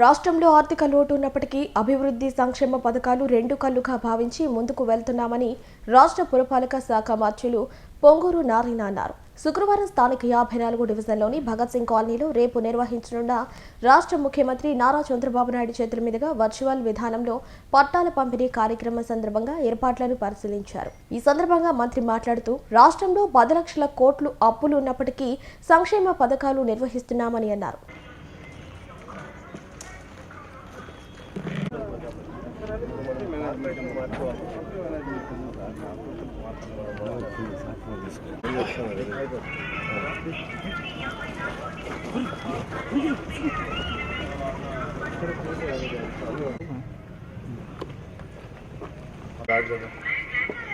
రాష్ట్రంలో ఆర్థిక లోటు ఉన్నప్పటికీ అభివృద్ధి సంక్షేమ పథకాలు రెండు కళ్ళుగా భావించి ముందుకు వెళ్తున్నామని రాష్ట్ర పురపాలక శాఖ మంత్రులు పొంగూరు నారాయణ అన్నారు. శుక్రవారం స్థానిక యాభై నాలుగు డివిజన్లోని భగత్ సింగ్ కాలనీలో రేపు నిర్వహించనున్న రాష్ట్ర ముఖ్యమంత్రి నారా చంద్రబాబు నాయుడు చేతుల మీదుగా వర్చువల్ విధానంలో పట్టాల పంపిణీ కార్యక్రమం సందర్భంగా ఏర్పాట్లను పరిశీలించారు. ఈ సందర్భంగా మంత్రి మాట్లాడుతూ రాష్ట్రంలో పది లక్షల కోట్లు అప్పులు ఉన్నప్పటికీ సంక్షేమ పథకాలు నిర్వహిస్తున్నామని అన్నారు.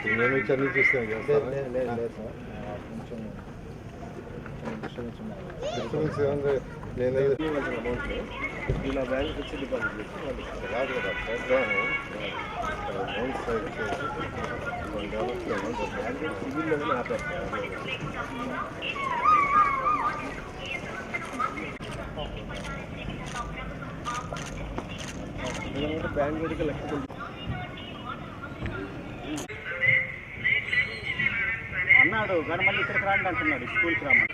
నేను వచ్చి అన్ని చూస్తాను డిస్టర్బెన్స్ ఏముంది నేను ఇలా బ్యాంక్ వచ్చి డిపాజిట్ చేసి వాళ్ళు కదా సైడ్ ఆపేస్తారు బ్యాంక్ వరకు లక్ష అన్నాడు. కానీ మళ్ళీ ఇక్కడికి రాండి అంటున్నాడు. స్కూల్కి రమ్మని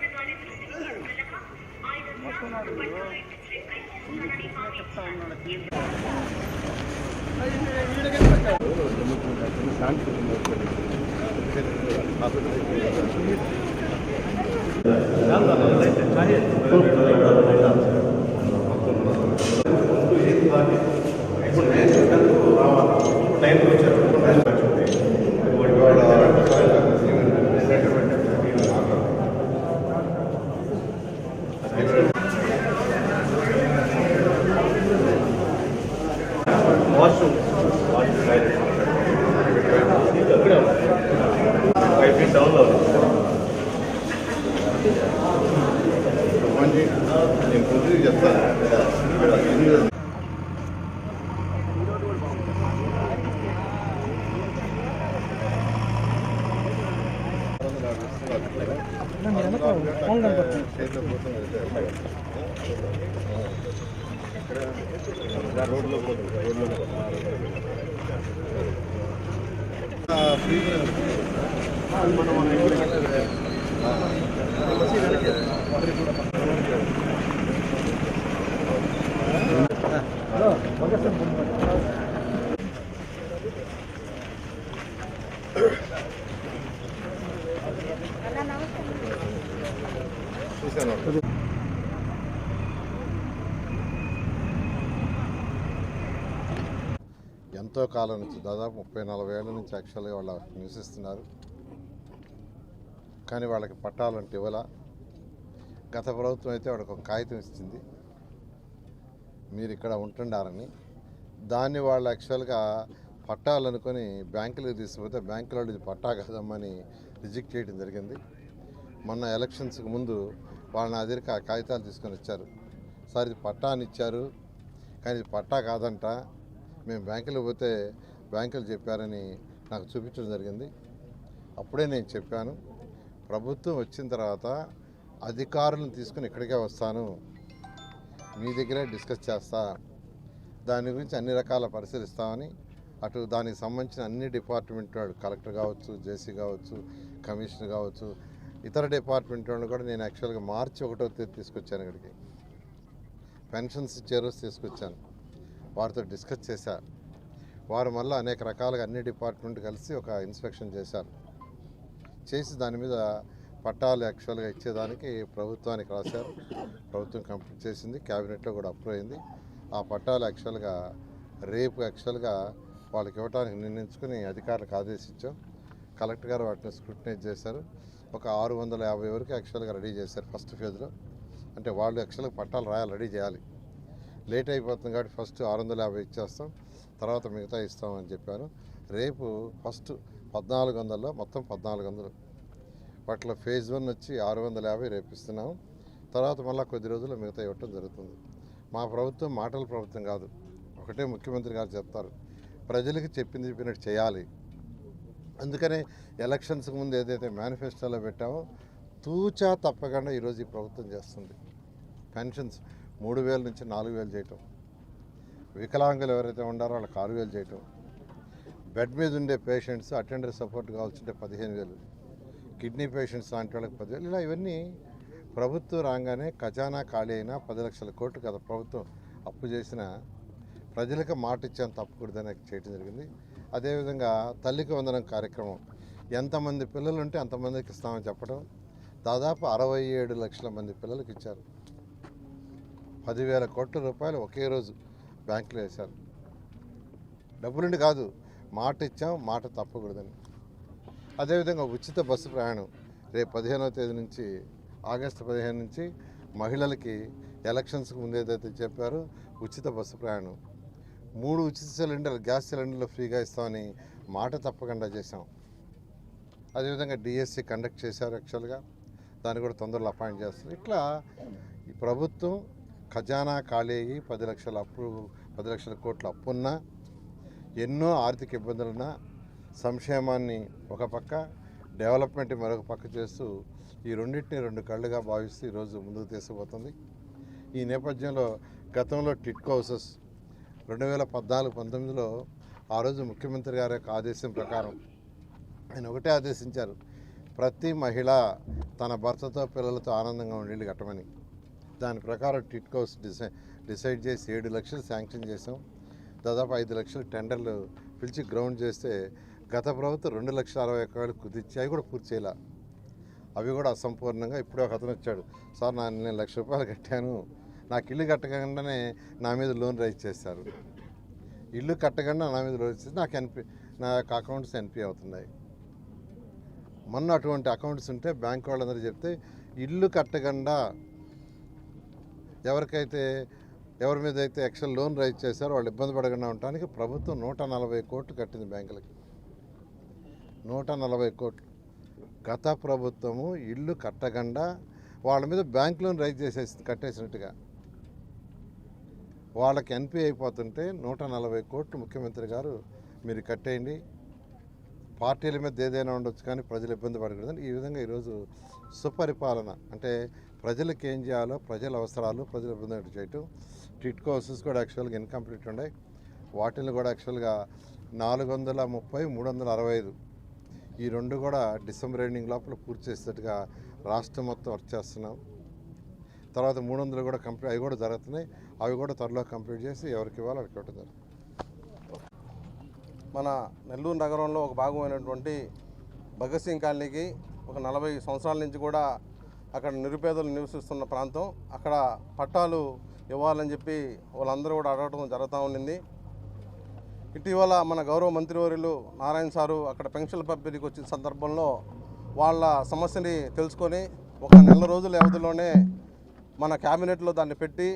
ಶಾಂತಿ రోడ్లో పోతుంది రోడ్లో చూశాను ఎంతో కాలం నుంచి దాదాపు ముప్పై నలభై ఏళ్ళ నుంచి యాక్చువల్గా వాళ్ళు నివసిస్తున్నారు. కానీ వాళ్ళకి పట్టాలంటే ఇవ్వాల. గత ప్రభుత్వం అయితే వాళ్ళకి ఒక కాగితం ఇచ్చింది. మీరు ఇక్కడ ఉంటుండారని దాన్ని వాళ్ళు యాక్చువల్గా పట్టాలనుకొని బ్యాంకులకు తీసుకుపోతే బ్యాంకులో ఇది పట్టా కాదమ్మని రిజెక్ట్ చేయడం జరిగింది. మొన్న ఎలక్షన్స్కి ముందు వాళ్ళ నా దగ్గరికి ఆ కాగితాలు తీసుకొని వచ్చారు. సార్ ఇది పట్టా అని ఇచ్చారు. కానీ ఇది పట్టా కాదంట. మేము బ్యాంకులో పోతే బ్యాంకులు చెప్పారని నాకు చూపించడం జరిగింది. అప్పుడే నేను చెప్పాను. ప్రభుత్వం వచ్చిన తర్వాత అధికారులను తీసుకుని ఇక్కడికే వస్తాను. మీ దగ్గరే డిస్కస్ చేస్తా. దాని గురించి అన్ని రకాల పరిశీలిస్తామని అటు దానికి సంబంధించిన అన్ని డిపార్ట్మెంట్ వాడు కలెక్టర్ కావచ్చు జేసీ కావచ్చు కమిషనర్ కావచ్చు ఇతర డిపార్ట్మెంట్ వాళ్ళు కూడా నేను యాక్చువల్గా మార్చి ఒకటో తేదీ తీసుకొచ్చాను ఇక్కడికి. పెన్షన్స్ ఇచ్చే తీసుకొచ్చాను. వారితో డిస్కస్ చేశారు వారు మళ్ళీ అనేక రకాలుగా అన్ని డిపార్ట్మెంట్ కలిసి ఒక ఇన్స్పెక్షన్ చేశారు. చేసి దాని మీద పట్టాలు యాక్చువల్గా ఇచ్చేదానికి ప్రభుత్వానికి రాశారు. ప్రభుత్వం కంప్లీట్ చేసింది క్యాబినెట్లో కూడా అప్రూవ్ అయింది. ఆ పట్టాలు యాక్చువల్గా రేపు యాక్చువల్గా వాళ్ళకి ఇవ్వడానికి నిర్ణయించుకుని అధికారులకు ఆదేశించాం. కలెక్టర్ గారు వాటిని స్క్రూటినైజ్ చేశారు. ఒక ఆరు వందల యాభై వరకు యాక్చువల్గా రెడీ చేశారు ఫస్ట్ ఫేజ్లో. అంటే వాళ్ళు యాక్చువల్గా పట్టాలు రాయాలి రెడీ చేయాలి. లేట్ అయిపోతుంది కాబట్టి ఫస్ట్ ఆరు వందల యాభై ఇచ్చేస్తాం. తర్వాత మిగతా ఇస్తామని చెప్పాను రేపు ఫస్ట్ పద్నాలుగు వందల్లో మొత్తం పద్నాలుగు వందలు. వాటిలో ఫేజ్ వన్ వచ్చి ఆరు వందల యాభై రేపు ఇస్తున్నాం. తర్వాత మళ్ళీ కొద్ది రోజుల్లో మిగతా ఇవ్వటం జరుగుతుంది. మా ప్రభుత్వం మాటల ప్రభుత్వం కాదు. ఒకటే ముఖ్యమంత్రి గారు చెప్తారు. ప్రజలకు చెప్పింది చెప్పినట్టు చేయాలి. అందుకనే ఎలక్షన్స్కి ముందు ఏదైతే మేనిఫెస్టోలో పెట్టామో తూచా తప్పకుండా ఈరోజు ఈ ప్రభుత్వం చేస్తుంది. పెన్షన్స్ మూడు వేల నుంచి నాలుగు వేలు చేయటం. వికలాంగులు ఎవరైతే ఉండారో వాళ్ళకి ఆరు వేలు చేయటం. బెడ్ మీద ఉండే పేషెంట్స్ అటెండర్ సపోర్ట్ కావాల్సింటే పదిహేను వేలు. కిడ్నీ పేషెంట్స్ లాంటి వాళ్ళకి పదివేలు ఇలా ఇవన్నీ ప్రభుత్వం రాగానే ఖజానా ఖాళీ అయినా పది లక్షల కోట్లు కదా ప్రభుత్వం అప్పు చేసిన ప్రజలకు మాట ఇచ్చాను తప్పకూడదని చేయడం జరిగింది. అదేవిధంగా తల్లికి వందనం కార్యక్రమం. ఎంతమంది పిల్లలు ఉంటే అంతమందికి ఇస్తామని చెప్పడం. దాదాపు అరవై ఏడు లక్షల మంది పిల్లలకి ఇచ్చారు. పదివేల కోట్ల రూపాయలు ఒకే రోజు బ్యాంకులో వేశారు. డబ్బులుండి కాదు మాట ఇచ్చాం మాట తప్పకూడదని. అదేవిధంగా ఉచిత బస్సు ప్రయాణం. రేపు పదిహేనవ తేదీ నుంచి ఆగస్టు పదిహేను నుంచి మహిళలకి ఎలక్షన్స్కి ముందు ఏదైతే చెప్పారో ఉచిత బస్సు ప్రయాణం. మూడు ఉచిత సిలిండర్ గ్యాస్ సిలిండర్లు ఫ్రీగా ఇస్తామని మాట తప్పకుండా చేసాం అదేవిధంగా డిఎస్సి కండక్ట్ చేశారు యాక్చువల్గా. దాన్ని కూడా తొందరలో అపాయింట్ చేస్తారు. ఇట్లా ఈ ప్రభుత్వం ఖజానా ఖాళీ అయ్యి పది లక్షల అప్పు పది లక్షల కోట్ల అప్పున్నా ఎన్నో ఆర్థిక ఇబ్బందులున్నా సంక్షేమాన్ని ఒక పక్క డెవలప్మెంట్ మరొక పక్క చేస్తూ ఈ రెండింటిని రెండు కళ్ళుగా భావిస్తూ ఈరోజు ముందుకు తీసుకుపోతుంది. ఈ నేపథ్యంలో గతంలో టిట్కో హౌసెస్ రెండు వేల పద్నాలుగు పంతొమ్మిదిలో ఆ రోజు ముఖ్యమంత్రి గారి యొక్క ఆదేశం ప్రకారం ఆయన ఒకటే ఆదేశించారు. ప్రతి మహిళ తన భర్తతో పిల్లలతో ఆనందంగా ఉండేళ్ళు కట్టమని. దాని ప్రకారం టిట్కోస్ డిసై డిసైడ్ చేసి ఏడు లక్షలు శాంక్షన్ చేసాం దాదాపు ఐదు లక్షలు టెండర్లు పిలిచి గ్రౌండ్ చేస్తే గత ప్రభుత్వం రెండు లక్షల అరవై ఒక్క వేలు కుదిర్చి అవి కూడా పూర్తి చేయాల. అవి కూడా అసంపూర్ణంగా ఇప్పుడే ఒక అతను వచ్చాడు. సార్ నా నేను లక్ష రూపాయలు కట్టాను. నాకు ఇల్లు కట్టకుండానే నా మీద లోన్ రైజ్ చేశారు. ఇల్లు కట్టకుండా నా మీద లోన్ చేసి నాకు ఎన్పి నా యొక్క అకౌంట్స్ ఎన్పి అవుతున్నాయి. మొన్న అటువంటి అకౌంట్స్ ఉంటే బ్యాంక్ వాళ్ళందరూ చెప్తే ఇల్లు కట్టకుండా ఎవరికైతే ఎవరి మీద అయితే ఎక్స్ట్రా లోన్ రైజ్ చేశారో వాళ్ళు ఇబ్బంది పడకుండా ఉండటానికి ప్రభుత్వం నూట నలభై కోట్లు కట్టింది బ్యాంకులకి. నూట నలభై కోట్లు. గత ప్రభుత్వము ఇల్లు కట్టకుండా వాళ్ళ మీద బ్యాంక్ లోన్ రైజ్ చేసేసి కట్టేసినట్టుగా. వాళ్ళకి ఎన్పి అయిపోతుంటే నూట నలభై కోట్లు ముఖ్యమంత్రి గారు మీరు కట్టేయండి. పార్టీల మీద ఏదైనా ఉండొచ్చు కానీ ప్రజలు ఇబ్బంది పడకూడదని ఈ విధంగా ఈరోజు సుపరిపాలన అంటే ప్రజలకు ఏం చేయాలో ప్రజల అవసరాలు ప్రజలు ఇబ్బంది చేయటం. టిట్ హౌసెస్ కూడా యాక్చువల్గా ఇన్కంప్లీట్ ఉన్నాయి. వాటిని కూడా యాక్చువల్గా నాలుగు వందల ముప్పై మూడు వందల అరవై ఐదు ఈ రెండు కూడా డిసెంబర్ ఎండింగ్ లోపల పూర్తి చేసేటట్టుగా రాష్ట్రం మొత్తం వర్క్ చేస్తున్నాం. తర్వాత మూడు వందలు కూడా కంప్లీట్ అవి కూడా జరుగుతున్నాయి. అవి కూడా త్వరలో కంప్లీట్ చేసి ఎవరికి ఇవ్వాలో అక్కడికి ఇవ్వడం జరుగుతుంది మన నెల్లూరు నగరంలో ఒక భాగమైనటువంటి భగత్ సింగ్ కాలనీకి ఒక నలభై సంవత్సరాల నుంచి కూడా అక్కడ నిరుపేదలు నివసిస్తున్న ప్రాంతం. అక్కడ పట్టాలు ఇవ్వాలని చెప్పి వాళ్ళందరూ కూడా అడగడం జరుగుతూ ఉండింది. ఇటీవల మన గౌరవ మంత్రివర్యులు నారాయణ సారు అక్కడ పెన్షన్ పంపిణీకి వచ్చిన సందర్భంలో వాళ్ళ సమస్యని తెలుసుకొని ఒక నెల రోజుల వ్యవధిలోనే మన క్యాబినెట్లో దాన్ని పెట్టి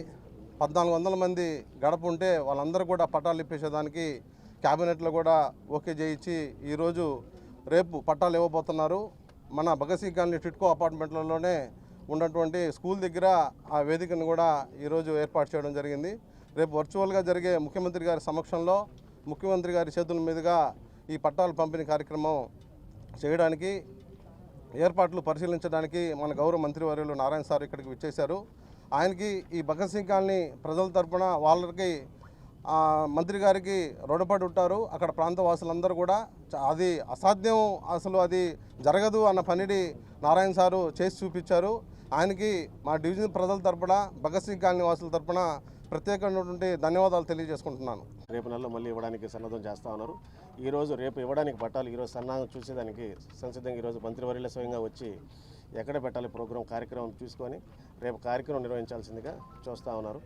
పద్నాలుగు వందల మంది గడప ఉంటే వాళ్ళందరూ కూడా పట్టాలు ఇప్పించేదానికి క్యాబినెట్లో కూడా ఓకే చేయించి ఈరోజు రేపు పట్టాలు ఇవ్వబోతున్నారు. మన భగత్ సింగ్ కాలనీ టిట్కో అపార్ట్మెంట్లలోనే ఉన్నటువంటి స్కూల్ దగ్గర ఆ వేదికను కూడా ఈరోజు ఏర్పాటు చేయడం జరిగింది. రేపు వర్చువల్గా జరిగే ముఖ్యమంత్రి గారి సమక్షంలో ముఖ్యమంత్రి గారి చేతుల మీదుగా ఈ పట్టాలు పంపిణీ కార్యక్రమం చేయడానికి ఏర్పాట్లు పరిశీలించడానికి మన గౌరవ మంత్రివర్యులు నారాయణ సార్ ఇక్కడికి విచ్చేశారు. ఆయనకి ఈ భగత్ సింగ్ కాలనీ ప్రజల తరపున వాళ్ళకి మంత్రి గారికి రుణపడి ఉంటారు. అక్కడ ప్రాంత వాసులందరూ కూడా అది అసాధ్యం అసలు అది జరగదు అన్న పనిని నారాయణ సారు చేసి చూపించారు. ఆయనకి మా డివిజన్ ప్రజల తరపున భగత్ సింగ్ కాలనీ వాసుల తరపున ప్రత్యేకమైనటువంటి ధన్యవాదాలు తెలియజేసుకుంటున్నాను. రేపు నెలలో మళ్ళీ ఇవ్వడానికి సన్నద్ధం చేస్తా ఉన్నారు. ఈరోజు రేపు ఇవ్వడానికి పట్టాలు ఈరోజు సన్నాహం చూసేదానికి సంసిద్ధంగా ఈరోజు మంత్రివర్యుల స్వయంగా వచ్చి ఎక్కడ పెట్టాలి ప్రోగ్రాం కార్యక్రమం చూసుకొని రేపు కార్యక్రమం నిర్వహించాల్సిందిగా చూస్తూ ఉన్నారు.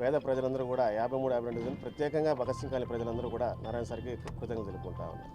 పేద ప్రజలందరూ కూడా యాభై మూడు యాభై రెండు ప్రత్యేకంగా భగత్ సింగ్ కాలనీ ప్రజలందరూ కూడా నారాయణ సార్కి కృతజ్ఞతలు తెలుపుకుంటా ఉన్నారు.